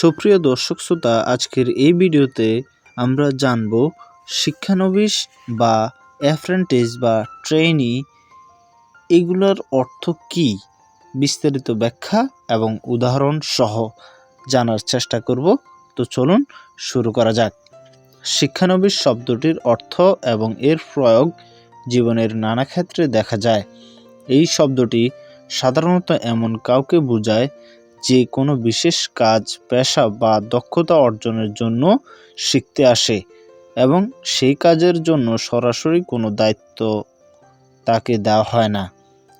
সুপ্রিয় দর্শক শ্রোতা, আজকের এই ভিডিওতে আমরা জানব শিক্ষানবিশ বা অ্যাপ্রেন্টিস বা ট্রেনি এগুলোর অর্থ কী? বিস্তারিত ব্যাখ্যা এবং উদাহরণ সহ জানার চেষ্টা করব। তো চলুন শুরু করা যাক। শিক্ষানবিশ শব্দটির অর্থ এবং এর প্রয়োগ জীবনের নানা ক্ষেত্রে দেখা যায়। এই শব্দটি সাধারণত এমন কাউকে বোঝায় যে কোনো বিশেষ কাজ, পেশা বা দক্ষতা অর্জনের জন্য শিখতে আসে এবং সেই কাজের জন্য সরাসরি কোনো দায়িত্ব তাকে দেওয়া হয় না।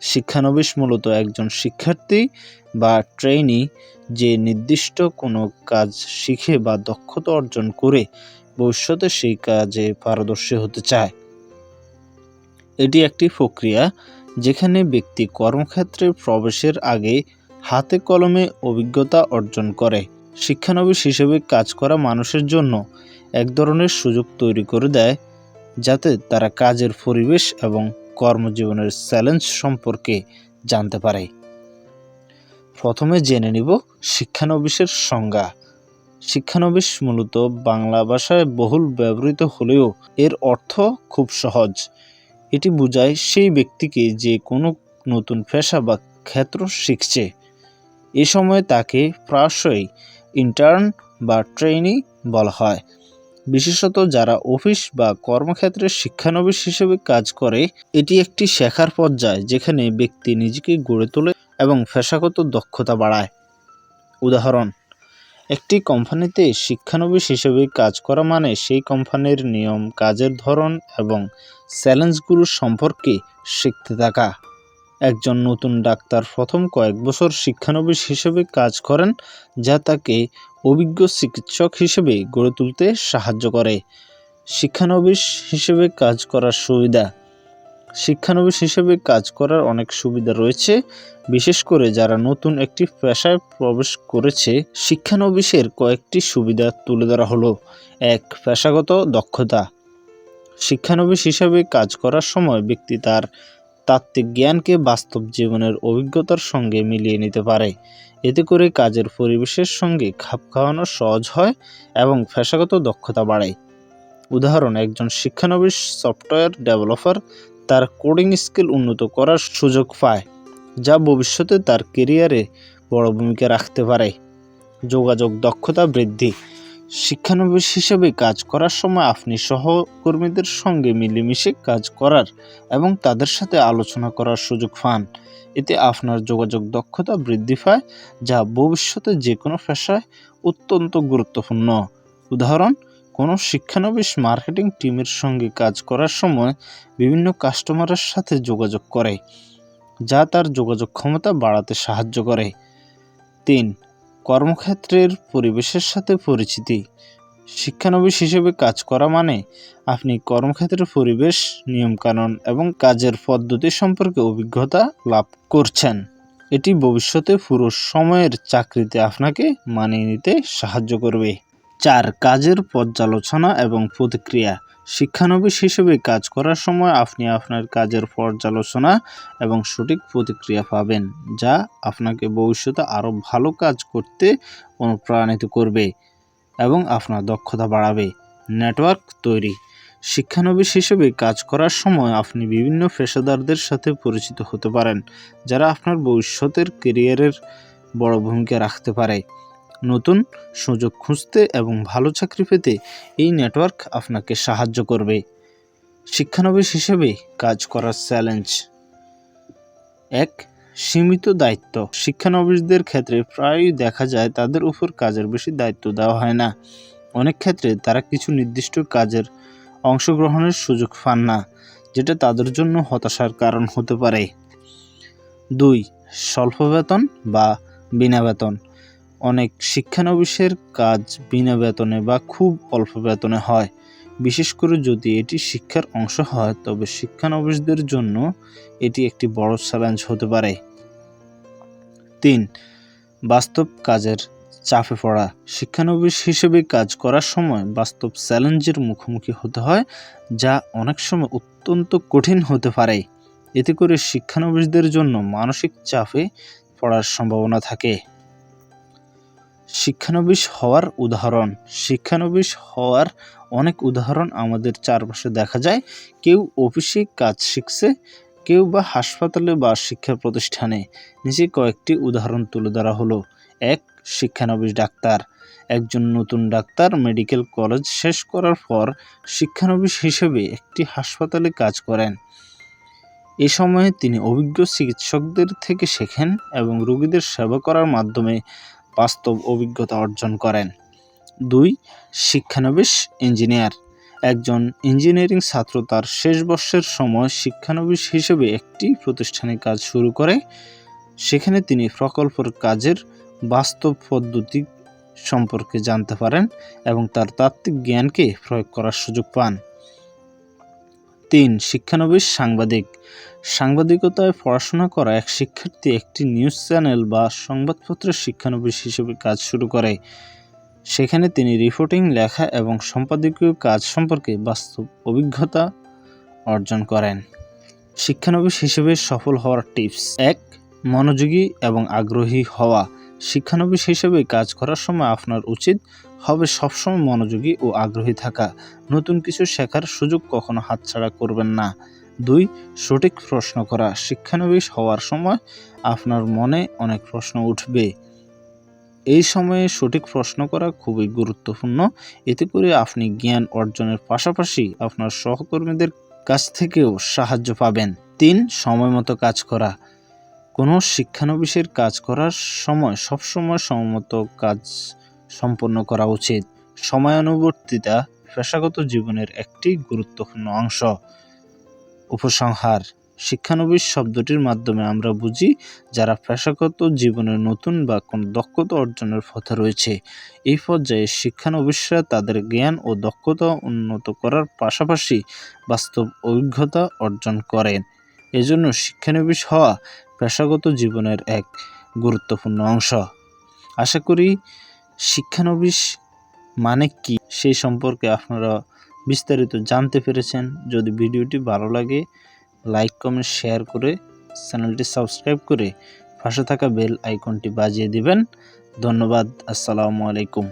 শিক্ষানবিশ মূলত একজন শিক্ষার্থী বা ট্রেনি যে নির্দিষ্ট কোনো কাজ শিখে বা দক্ষতা অর্জন করে ভবিষ্যতে সেই কাজে পারদর্শী হতে চায়। এটি একটি প্রক্রিয়া যেখানে ব্যক্তি কর্মক্ষেত্রে প্রবেশের আগে হাতে কলমে অভিজ্ঞতা অর্জন করে, শিক্ষানবিশ হিসেবে কাজ করা মানুষের জন্য এক ধরনের সুযোগ তৈরি করে দেয়, যাতে তারা কাজের পরিবেশ এবং কর্মজীবনের চ্যালেঞ্জ সম্পর্কে জানতে পারে। প্রথমে জেনে নিব শিক্ষানবিশের সংজ্ঞা। শিক্ষানবিশ মূলত বাংলা ভাষায় বহুল ব্যবহৃত হলেও এর অর্থ খুব সহজ। এটি বোঝায় সেই ব্যক্তিকে যে কোনো নতুন পেশা বা ক্ষেত্র শিখছে। এ সময় তাকে প্রায়শই ইন্টার্ন বা ট্রেনি বলা হয়। বিশেষত যারা অফিস বা কর্মক্ষেত্রে শিক্ষানবিশ হিসেবে কাজ করে, এটি একটি শেখার পর্যায় যেখানে ব্যক্তি নিজেকে গড়ে তোলে এবং পেশাগত দক্ষতা বাড়ায়। উদাহরণ, একটি কোম্পানিতে শিক্ষানবিশ হিসেবে কাজ করা মানে সেই কোম্পানির নিয়ম, কাজের ধরন এবং চ্যালেঞ্জগুলো সম্পর্কে শিখতে থাকা। একজন নতুন ডাক্তার প্রথম কয়েক বছর শিক্ষানবিশ হিসেবে কাজ করেন, যা তাকে অভিজ্ঞ চিকিৎসক হিসেবে গড়ে তুলতে সাহায্য করে। শিক্ষানবিশ হিসেবে কাজ করার সুবিধা। শিক্ষানবিশ হিসেবে কাজ করার অনেক সুবিধা রয়েছে, বিশেষ করে যারা নতুন একটি পেশায় প্রবেশ করেছে, শিক্ষানবিশের কয়েকটি সুবিধা তুলে ধরা হলো। এক, পেশাগত দক্ষতা। শিক্ষানবিশ হিসেবে কাজ করার সময় ব্যক্তি তার তাত্ত্বিক জ্ঞানকে বাস্তব জীবনের অভিজ্ঞতার সঙ্গে মিলিয়ে নিতে পারে। এতে করে কাজের পরিবেশের সঙ্গে খাপ খাওয়ানো সহজ হয় এবং পেশাগত দক্ষতা বাড়ে। উদাহরণ, একজন শিক্ষানবিশ সফটওয়্যার ডেভেলপার তার কোডিং স্কিল উন্নত করার সুযোগ পায়, যা ভবিষ্যতে তার কেরিয়ারে বড় ভূমিকা রাখতে পারে। যোগাযোগ দক্ষতা বৃদ্ধি শিক্ষানবিশ হিসেবে কাজ করার সময় আপনি সহকর্মীদের সঙ্গে মিলেমিশে কাজ করার এবং তাদের সাথে আলোচনা করার সুযোগ পান। এতে আপনার যোগাযোগ দক্ষতা বৃদ্ধি পায়, যা ভবিষ্যতে যে কোনো পেশায় অত্যন্ত গুরুত্বপূর্ণ। উদাহরণ, কোনো শিক্ষানবিশ মার্কেটিং টিমের সঙ্গে কাজ করার সময় বিভিন্ন কাস্টমারের সাথে যোগাযোগ করে, যা তার যোগাযোগ ক্ষমতা বাড়াতে সাহায্য করে। তিন কর্মক্ষেত্রের পরিবেশের সাথে পরিচিতি। শিক্ষানবিশ হিসেবে কাজ করা মানে আপনি কর্মক্ষেত্রের পরিবেশ, নিয়মকানুন এবং কাজের পদ্ধতি সম্পর্কে অভিজ্ঞতা লাভ করছেন। এটি ভবিষ্যতে পুরো সময়ের চাকরিতে আপনাকে মানিয়ে নিতে সাহায্য করবে। চার কাজের পর্যালোচনা এবং প্রতিক্রিয়া। শিক্ষানবিশ হিসেবে কাজ করার সময় আপনি আপনার কাজের পর্যালোচনা এবং সঠিক প্রতিক্রিয়া পাবেন, যা আপনাকে ভবিষ্যতে আরও ভালো কাজ করতে অনুপ্রাণিত করবে এবং আপনার দক্ষতা বাড়াবে। নেটওয়ার্ক তৈরি। শিক্ষানবিশ হিসেবে কাজ করার সময় আপনি বিভিন্ন পেশাদারদের সাথে পরিচিত হতে পারেন, যারা আপনার ভবিষ্যতের কেরিয়ারের বড় ভূমিকা রাখতে পারে। নতুন সুযোগ খুঁজতে এবং ভালো চাকরি পেতে এই নেটওয়ার্ক আপনাকে সাহায্য করবে। শিক্ষানবিশ হিসেবে কাজ করার চ্যালেঞ্জ এক, সীমিত দায়িত্ব। শিক্ষানবিশদের ক্ষেত্রে প্রায়ই দেখা যায় তাদের উপর কাজের বেশি দায়িত্ব দেওয়া হয় না। অনেক ক্ষেত্রে তারা কিছু নির্দিষ্ট কাজের অংশগ্রহণের সুযোগ পান না, যেটা তাদের জন্য হতাশার কারণ হতে পারে। দুই, স্বল্প বেতন বা বিনা বেতন। অনেক শিক্ষানবিশের কাজ বিনা বেতনে বা খুব অল্প বেতনে হয়। বিশেষ করে যদি এটি শিক্ষার অংশ হয়, তবে শিক্ষানবিশদের জন্য এটি একটি বড় চ্যালেঞ্জ হতে পারে। তিন, বাস্তব কাজের চাপে পড়া। শিক্ষানবিশ হিসেবে কাজ করার সময় বাস্তব চ্যালেঞ্জের মুখোমুখি হতে হয়, যা অনেক সময় অত্যন্ত কঠিন হতে পারে। এতে করে শিক্ষানবিশদের জন্য মানসিক চাপে পড়ার সম্ভাবনা থাকে। শিক্ষানবিশ হওয়ার উদাহরণ। শিক্ষানবিশ হওয়ার অনেক উদাহরণ আমাদের চারপাশে দেখা যায়। কেউ অফিসে কাজ শিখছে, কেউ বা হাসপাতালে বা শিক্ষা প্রতিষ্ঠানে নিচে কয়েকটি উদাহরণ তুলে ধরা হলো। এক, শিক্ষানবিশ ডাক্তার। একজন নতুন ডাক্তার মেডিকেল কলেজ শেষ করার পর শিক্ষানবিশ হিসেবে একটি হাসপাতালে কাজ করেন। এ সময়ে তিনি অভিজ্ঞ চিকিৎসকদের থেকে শেখেন এবং রোগীদের সেবা করার মাধ্যমে বাস্তব অভিজ্ঞতা অর্জন করেন। দুই, শিক্ষানবিশ ইঞ্জিনিয়ার। একজন ইঞ্জিনিয়ারিং ছাত্র তার শেষ বর্ষের সময় শিক্ষানবিশ হিসেবে একটি প্রতিষ্ঠানে কাজ শুরু করে। সেখানে তিনি প্রকল্পের কাজের বাস্তব পদ্ধতি সম্পর্কে জানতে পারেন এবং তার তাত্ত্বিক জ্ঞানকে প্রয়োগ করার সুযোগ পান। তিন, শিক্ষানবিশ সাংবাদিক। সাংবাদিকতায় পড়াশোনা করা এক শিক্ষার্থী একটি নিউজ চ্যানেল বা সংবাদপত্রের শিক্ষানবিশ হিসেবে কাজ শুরু করে। সেখানে তিনি রিপোর্টিং, লেখা এবং সম্পাদকীয় কাজ সম্পর্কে বাস্তব অভিজ্ঞতা অর্জন করেন। শিক্ষানবিশ হিসেবে সফল হওয়ার টিপস এক, মনোযোগী এবং আগ্রহী হওয়া। শিক্ষানবিশ হিসেবে কাজ করার সময় আপনার উচিত হবে সবসময় মনোযোগী ও আগ্রহী থাকা। নতুন কিছু শেখার সুযোগ কখনো হাতছাড়া করবেন না। দুই, সঠিক প্রশ্ন করা। শিক্ষানবিশ হওয়ার সময় আপনার মনে অনেক প্রশ্ন উঠবে। এই সময়ে সঠিক প্রশ্ন করা খুবই গুরুত্বপূর্ণ। এতে করে আপনি জ্ঞান অর্জনের পাশাপাশি আপনার সহকর্মীদের কাছ থেকেও সাহায্য পাবেন। তিন, সময় মতো কাজ করা। কোনো শিক্ষানবিশের কাজ করার সময় সবসময় সময়মতো কাজ সম্পন্ন করা উচিত। সময়ানুবর্তিতা পেশাগত জীবনের একটি গুরুত্বপূর্ণ অংশ। উপসংহার, শিক্ষানবিশ শব্দটির মাধ্যমে আমরা বুঝি যারা পেশাগত জীবনে নতুন বা কোনো দক্ষতা অর্জনের পথে রয়েছে। এই পর্যায়ে শিক্ষানবিশরা তাদের জ্ঞান ও দক্ষতা উন্নত করার পাশাপাশি বাস্তব অভিজ্ঞতা অর্জন করেন। এজন্য শিক্ষানবিশ হওয়া পেশাগত জীবনের এক গুরুত্বপূর্ণ অংশ। আশা করি শিক্ষানবিশ মানে কি? সেই সম্পর্কে আপনারা বিস্তারিত জানতে পেরেছেন। যদি ভিডিওটি ভালো লাগে, লাইক, কমেন্ট, শেয়ার করে চ্যানেলটি সাবস্ক্রাইব করে পাশে থাকা বেল আইকনটি বাজিয়ে দিবেন। ধন্যবাদ, আসসালামু আলাইকুম।